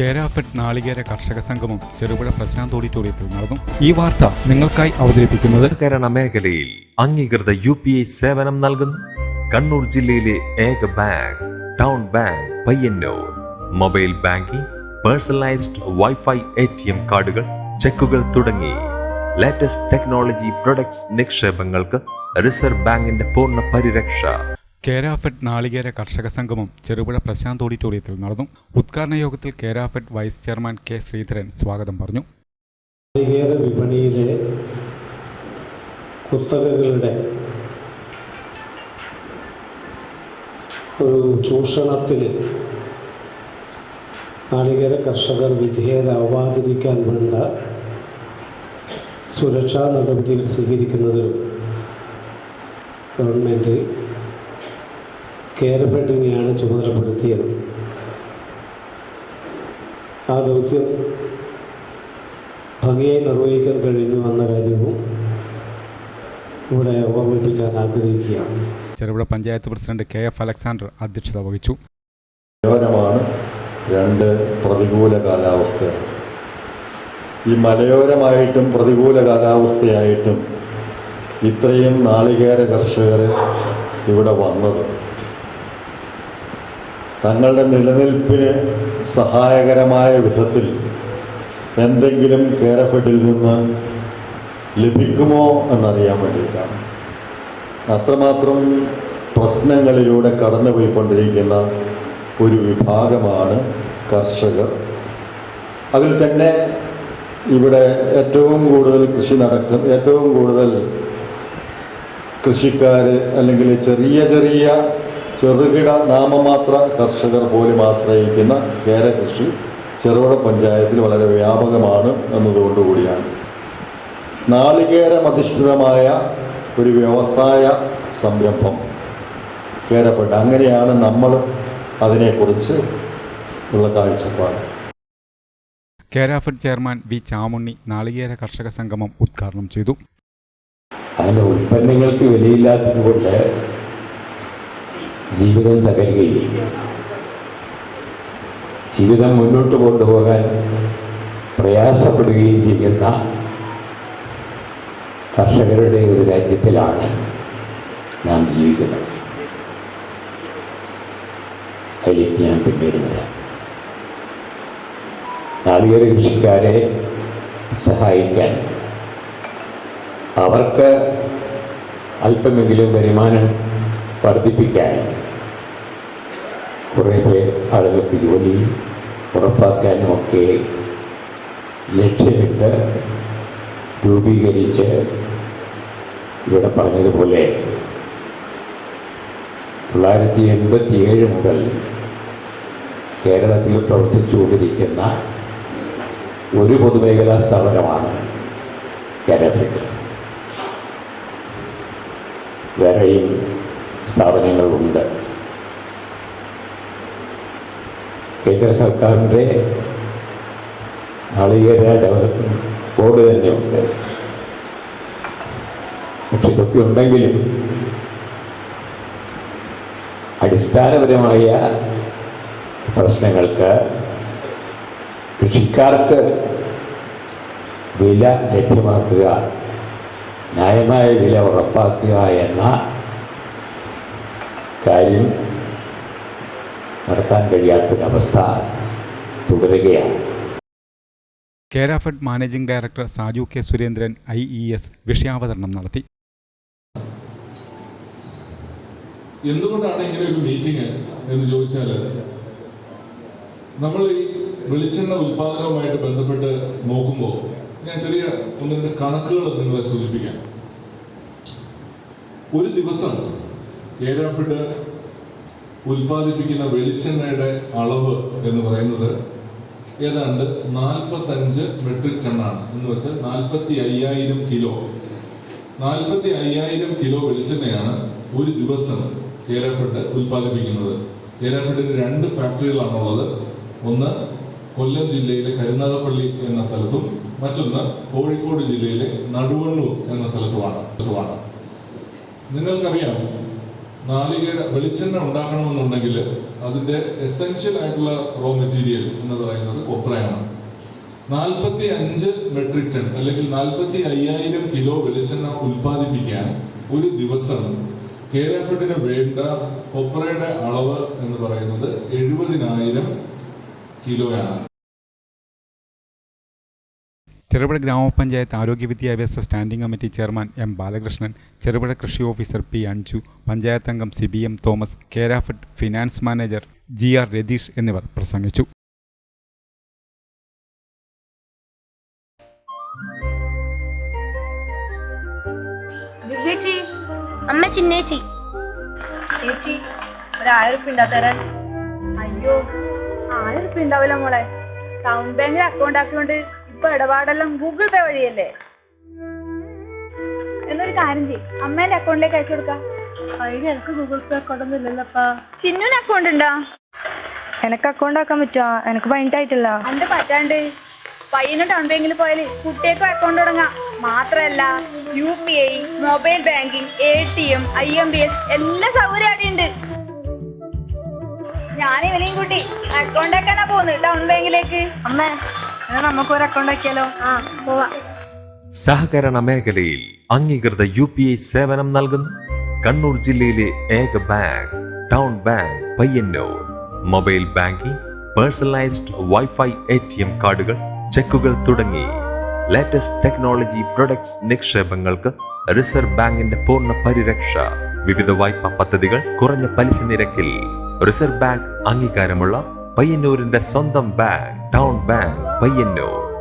കേരാഫെഡ് നാളികേര കർഷക സംഗമം ചെറുപുഴ പ്രശാന്ത് ഓഡിറ്റോറിയത്തിൽ നടന്നു. ഈ വാർത്ത നിങ്ങൾക്കായി അവതരിപ്പിക്കുന്നത് കേരള മേഖലയിൽ അംഗീകൃത യു പി ഐ സേവനം നൽകുന്നു. കണ്ണൂർ ജില്ലയിലെ ഏക bank town bank Payyanur. Mobile banking personalised wifi A T M കാർഡുകൾ ചെക്കുകൾ തുടങ്ങി. ലേറ്റസ്റ്റ് ടെക്നോളജി പ്രൊഡക്ട്സ് നിക്ഷേപങ്ങൾക്ക് റിസർവ് ബാങ്കിന്റെ പൂർണ പരിരക്ഷ. കേരാഫെഡ് നാളികേര കർഷക സംഗമം ചെറുപുഴ പ്രശാന്ത് ഓഡിറ്റോറിയത്തിൽ നടന്നു. ഉദ്ഘാടന യോഗത്തിൽ Kerafed vice chairman K Sreedharan സ്വാഗതം പറഞ്ഞു. വിപണിയിലെ കുത്തകകളുടെ ഒരു ചൂഷണത്തിൽ നാളികേര കർഷകർ വിധേയരാവാതിരിക്കാൻ വേണ്ട സുരക്ഷാ നടപടികൾ സ്വീകരിക്കുന്നതിലും ഗവൺമെന്റ് കേരഫെഡിനെയാണ് ചുമതലപ്പെടുത്തിയത്. ആ ദൗത്യം ഭംഗിയായി നിർവഹിക്കാൻ കഴിഞ്ഞു എന്ന കാര്യവും ഇവിടെ ഓർമ്മിപ്പിക്കാൻ ആഗ്രഹിക്കുകയാണ്. Cherupuzha panchayat president K F Alexander അധ്യക്ഷത വഹിച്ചു. മലയോരമാണ് രണ്ട് പ്രതികൂല കാലാവസ്ഥ. ഈ മലയോരമായിട്ടും പ്രതികൂല കാലാവസ്ഥയായിട്ടും ഇത്രയും നാളികേര കർഷകർ ഇവിടെ വന്നത്. തങ്ങളുടെ നിലനിൽപ്പിന് സഹായകരമായ വിധത്തിൽ എന്തെങ്കിലും കേരഫെഡിൽ നിന്ന് ലഭിക്കുമോ എന്നറിയാൻ വേണ്ടിയിട്ടാണ്. അത്രമാത്രം പ്രശ്നങ്ങളിലൂടെ കടന്നുപോയിക്കൊണ്ടിരിക്കുന്ന ഒരു വിഭാഗമാണ് കർഷകർ. അതിൽ തന്നെ ഇവിടെ ഏറ്റവും കൂടുതൽ കൃഷി നടക്കുന്ന ഏറ്റവും കൂടുതൽ കൃഷിക്കാർ അല്ലെങ്കിൽ ചെറിയ ചെറിയ ചെറുകിട നാമമാത്ര കർഷകർ പോലും ആശ്രയിക്കുന്ന കേരകൃഷി ചെറുകിട ചെറുപുഴ പഞ്ചായത്തിൽ വളരെ വ്യാപകമാണ് എന്നതുകൊണ്ടുകൂടിയാണ്. നാളികേരം അധിഷ്ഠിതമായ ഒരു വ്യവസായ സംരംഭം കേരഫെഡ് അങ്ങനെയാണ് നമ്മൾ അതിനെക്കുറിച്ച് ഉള്ള കാഴ്ചപ്പാട്. കേരാഫെഡ് ചെയർമാൻ വി ചാമുണ്ണി നാളികേര കർഷക സംഗമം ഉദ്ഘാടനം ചെയ്തു. അങ്ങനെ ഉൽപ്പന്നങ്ങൾക്ക് വിലയില്ലാത്തത് കൊണ്ട് ജീവിതം തകരുകയും ജീവിതം മുന്നോട്ട് കൊണ്ടുപോകാൻ പ്രയാസപ്പെടുകയും ചെയ്യുന്ന കർഷകരുടെ ഒരു രാജ്യത്തിലാണ് നാം ജീവിക്കുന്നത്. അതിലേക്ക് ഞാൻ പിന്നീട് വരാം. നാളികേര കൃഷിക്കാരെ സഹായിക്കാൻ അവർക്ക് അല്പമെങ്കിലും വരുമാനം വർദ്ധിപ്പിക്കാൻ കുറേ പേർ ആളുകൾക്ക് ജോലി ഉറപ്പാക്കാനും ഒക്കെ ലക്ഷ്യമിട്ട് രൂപീകരിച്ച് ഇവിടെ പറഞ്ഞതുപോലെ തൊള്ളായിരത്തി എൺപത്തി ഏഴ് മുതൽ കേരളത്തിൽ പ്രവർത്തിച്ചുകൊണ്ടിരിക്കുന്ന ഒരു പൊതുമേഖലാ സ്ഥാപനമാണ് കേരളത്തിൽ വേറെയും സ്ഥാപനങ്ങളുണ്ട്. കേന്ദ്ര സർക്കാരിന്റെ നാളികേര ഡെവലപ്മെന്റ് ബോർഡ് തന്നെയുണ്ട് പക്ഷെ ഇതൊക്കെ ഉണ്ടെങ്കിലും അടിസ്ഥാനപരമായ പ്രശ്നങ്ങൾക്ക് കൃഷിക്കാർക്ക് വില ലഭ്യമാക്കുക ന്യായമായ വില ഉറപ്പാക്കുക എന്ന കാര്യം നടത്താൻ കഴിയാത്തൊരവസ്ഥ തുടരുകയാണ്. Kerafed managing director Saju K Surendran I E S വിഷയാവതരണം നടത്തി. എന്തുകൊണ്ടാണ് ഇങ്ങനെ ഒരു മീറ്റിംഗ് എന്ന് ചോദിച്ചാൽ നമ്മൾ ഈ വെളിച്ചെണ്ണ ഉൽപാദനവുമായിട്ട് ബന്ധപ്പെട്ട് നോക്കുമ്പോൾ ഞാൻ ചെറിയ ഒന്ന് രണ്ട് കണക്കുകൾ നിങ്ങളെ സൂചിപ്പിക്കാം. ഒരു ദിവസം കേരാഫിഡ് ഉൽപ്പാദിപ്പിക്കുന്ന വെളിച്ചെണ്ണയുടെ അളവ് എന്ന് പറയുന്നത് ഏതാണ്ട് നാൽപ്പത്തഞ്ച് മെട്രിക് ടണ്ണാണ് എന്ന് വെച്ചാൽ നാൽപ്പത്തി അയ്യായിരം കിലോ നാൽപ്പത്തി അയ്യായിരം കിലോ വെളിച്ചെണ്ണയാണ് ഒരു ദിവസം കേരഫെഡ് ഉൽപ്പാദിപ്പിക്കുന്നത് കേരഫെഡിന് രണ്ട് ഫാക്ടറികളാണുള്ളത് ഒന്ന് കൊല്ലം ജില്ലയിലെ കരുനാഗപ്പള്ളി എന്ന സ്ഥലത്തും മറ്റൊന്ന് കോഴിക്കോട് ജില്ലയിലെ നടുവണ്ണൂർ എന്ന സ്ഥലത്തുമാണ്. നിങ്ങൾക്കറിയാം നാളികേര വെളിച്ചെണ്ണ ഉണ്ടാക്കണമെന്നുണ്ടെങ്കിൽ അതിന്റെ എസെൻഷ്യൽ ആയിട്ടുള്ള റോ മെറ്റീരിയൽ എന്ന് പറയുന്നത് കൊപ്രയാണ്. നാൽപ്പത്തി അഞ്ച് മെട്രിക് ടൺ അല്ലെങ്കിൽ നാൽപ്പത്തി അയ്യായിരം കിലോ വെളിച്ചെണ്ണ ഉൽപ്പാദിപ്പിക്കാൻ ഒരു ദിവസം കേരഫിന് വേണ്ട കൊപ്രയുടെ അളവ് എന്ന് പറയുന്നത് എഴുപതിനായിരം കിലോയാണ് ചെറുപുഴ ഗ്രാമപഞ്ചായത്ത് ആരോഗ്യ വിദ്യാഭ്യാസ standing committee chairman M Balakrishnan Cherupuzha കൃഷി ഓഫീസർ പി അഞ്ജു പഞ്ചായത്ത് അംഗം C B M Thomas Kerafed finance manager G R Ratheesh എന്നിവർ പ്രസംഗിച്ചു. അമ്മ ചിന്നേച്ചി ചേച്ചി ഒരു ആയിരം ഉറുപ്പ ഉണ്ടാ അയ്യോ ആയിരം ഉണ്ടാവില്ല മോളെ. ടൗൺ ബാങ്കിൽ അക്കൗണ്ട് ആക്കിയോണ്ട് ഇപ്പൊ ഇടപാടെല്ലാം ഗൂഗിൾ പേ വഴിയല്ലേ? എന്നൊരു കാര്യം ചെയ്യും. അമ്മേന്റെ അക്കൗണ്ടിലേക്ക് അയച്ചു കൊടുക്കാം. അതിന് എനിക്ക് ഗൂഗിൾ പേ അക്കൗണ്ട് ഒന്നും ഇല്ലല്ലപ്പാ. ചിന്നുവിന് അക്കൗണ്ട് ഉണ്ടോ? എനക്ക് അക്കൗണ്ട് ആക്കാൻ പറ്റുമോ എനക്ക് പൈന്റായിട്ടില്ല അന്റെ പറ്റാണ്ട്. പയ്യന് ടൗൺ ബാങ്കിൽ പോയാൽ കുട്ടിയേക്കും അക്കൗണ്ട് തുടങ്ങാം. മാത്രല്ല U P I mobile banking A T M I M B S എല്ലാ സൗകര്യം അവിടെ ഉണ്ട്. ഞാൻ ഇവനെയും കൂട്ടി അക്കൗണ്ട് ആക്കാനാ പോകുന്നത്. ടൗൺ ബാങ്കിലേക്ക് അമ്മേ നമുക്ക് ഒരു അക്കൗണ്ട് ആ സഹകരണ മേഖലയിൽ അംഗീകൃത യു പി ഐ സേവനം നൽകുന്നു. കണ്ണൂർ ജില്ലയിലെ ഏക bank town bank Payyanur. Mobile banking personalised wifi A T M കാർഡുകൾ ചെക്കുകൾ തുടങ്ങി. ലേറ്റസ്റ്റ് ടെക്നോളജി പ്രൊഡക്ട്സ് നിക്ഷേപങ്ങൾക്ക് റിസർവ് ബാങ്കിന്റെ പൂർണ പരിരക്ഷ. വിവിധ വായ്പാ പദ്ധതികൾ കുറഞ്ഞ പലിശ നിരക്കിൽ റിസർവ് ബാങ്ക് അംഗീകാരമുള്ള പയ്യന്നൂരിന്റെ സ്വന്തം ബാങ്ക് ടൗൺ ബാങ്ക് പയ്യന്നൂർ.